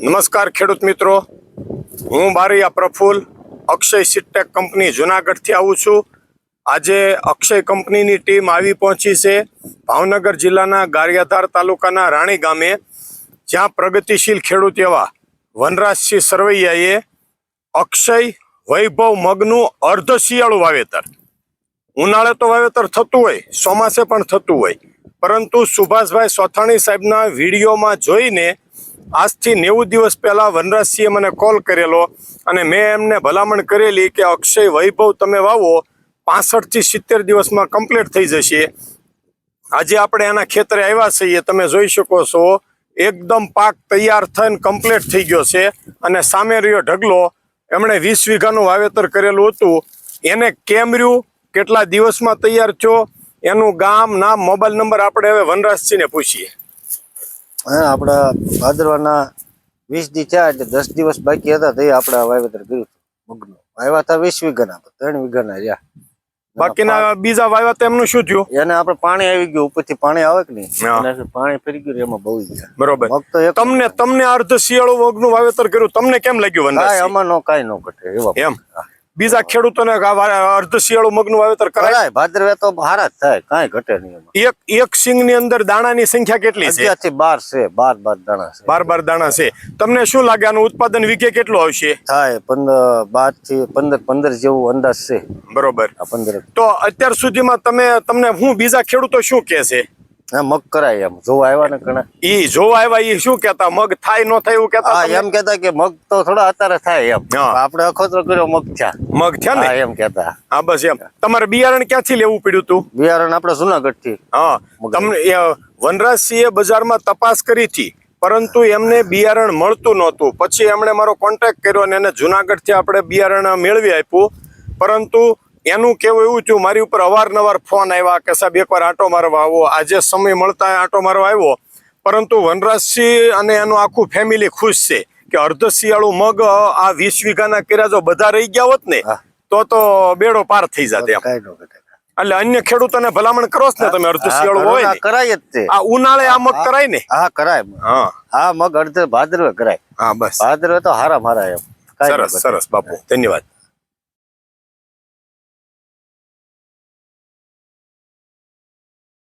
નમસ્કાર ખેડૂત મિત્રો. હું બારૈયા પ્રફુલ અક્ષય સિટેક કંપની જુનાગઢથી આવું છું. આજે અક્ષય કંપનીની ટીમ આવી પહોંચી છે ભાવનગર જિલ્લાના ગારિયાધાર તાલુકાના રાણી ગામે. જ્યાં પ્રગતિશીલ ખેડૂત એવા વનરાજસિંહ સરવૈયાએ અક્ષય વૈભવ મગનું અર્ધ શિયાળું વાવેતર. ઉનાળે તો વાવેતર થતું હોય, ચોમાસે પણ થતું હોય. પરંતુ સુભાષભાઈ સોથાણી સાહેબના વિડીયોમાં જોઈને આજથી નેવું દિવસ પહેલા વનરાજસિંહે મને કોલ કરેલો અને મેં એમને ભલામણ કરેલી કે અક્ષય વૈભવ તમે વાવો પાસઠથી સિત્તેર દિવસમાં કમ્પ્લીટ થઈ જશે. આજે આપણે એના ખેતરે આવ્યા છીએ, તમે જોઈ શકો છો, એકદમ પાક તૈયાર થઈને કમ્પ્લીટ થઈ ગયો છે અને સામે રહ્યો ઢગલો. એમણે વીસ વીઘાનું વાવેતર કરેલું હતું. એને કેમ રહ્યું કેટલા દિવસમાં તૈયાર થયો, એનું ગામ, નામ, મોબાઈલ નંબર આપણે હવે વનરાજસિંહને પૂછીએ. આપણા ભાદરવાના વીસ દી થયા એટલે દસ દિવસ બાકી હતા તે આપણે વાવેતર કર્યું મગનું. આવ્યા હતા વીસ વીઘાના ત્રણ વીઘાના રહ્યા. બાકીના બીજા વાવ્યા તો એમનું શું થયું? એને આપણે પાણી આવી ગયું ઉપરથી પાણી આવે કે નહીં? પાણી ફરી ગયું એમાં બહુ ગયા. બરોબર. તમને તમને અર્ધ શિયાળુ મગનું વાવેતર કર્યું તમને કેમ લાગ્યું કાંઈ આમાં નો કાંઈ નો ઘટે એવા એમ? બીજા ખેડૂતોને અર્ધ શિયાળુ મગનું વાવેતર કરાય. ભાદરવે તો હારા જ થાય કાંઈ ઘટે નહીં એક એક સિંગની અંદર દાણાની સંખ્યા કેટલી છે? થી બાર છે બાર બાર દાણા છે. બાર બાર દાણા છે. તમને શું લાગે આનું ઉત્પાદન વીઘે કેટલું આવશે? થાય પંદર બારથી પંદર પંદર જેવું અંદાજ છે. બરોબર. પંદર તો અત્યાર સુધીમાં તમે તમને હું બીજા ખેડૂતો શું કે છે? મગ કરાય એમ. જોવા આવ્યા ને ઘણા. ઈ જોવા આવ્યા ઈ શું કેતા મગ થાય નો થાય એવું કેતા હા એમ કેતા કે મગ તો થોડા અત્યારે થાય એમ. આપણે અખોતરો કર્યો મગ થયા મગ થયા ને? એમ કેતા હા બસ એમ. તમારે બિયારણ ક્યાંથી લેવું પડ્યું તું? બિયારણ આપણે જુનાગઢથી હા તમને એ વનરાજસિંહે બજારમાં તપાસ કરી હતી પરંતુ એમને બિયારણ મળતું નહોતું. પછી એમણે મારો કોન્ટેક્ટ કર્યો અને એને જુનાગઢથી આપણે બિયારણ મેળવી આપ્યું. પરંતુ એનું કેવું એવું થયું? મારી ઉપર અવારનવાર ફોન આવ્યા કે સાહેબ એકવાર આંટો મારવા આવો. આજે સમય મળતા આંટો મારવા આવ્યો. પરંતુ વનરાજસિંહ અને એનું આખું ફેમિલી ખુશ છે કે અર્ધ શિયાળુ મગ આ વીસ વીઘાના કર્યા જો બધા રહી ગયા હોત ને તો તો બેડો પાર થઈ જાત એમ. એટલે અન્ય ખેડૂતોને ભલામણ કરો ને તમે અર્ધ શિયાળુ હોય કરાય જ આ ઉનાળે આ મગ કરાય ને? હા કરાય હા. હા મગ અર્ધ ભાદરવે કરાય. હા બસ. ભાદરવે તો હારા મારા એમ. સરસ સરસ બાપુ. ધન્યવાદ.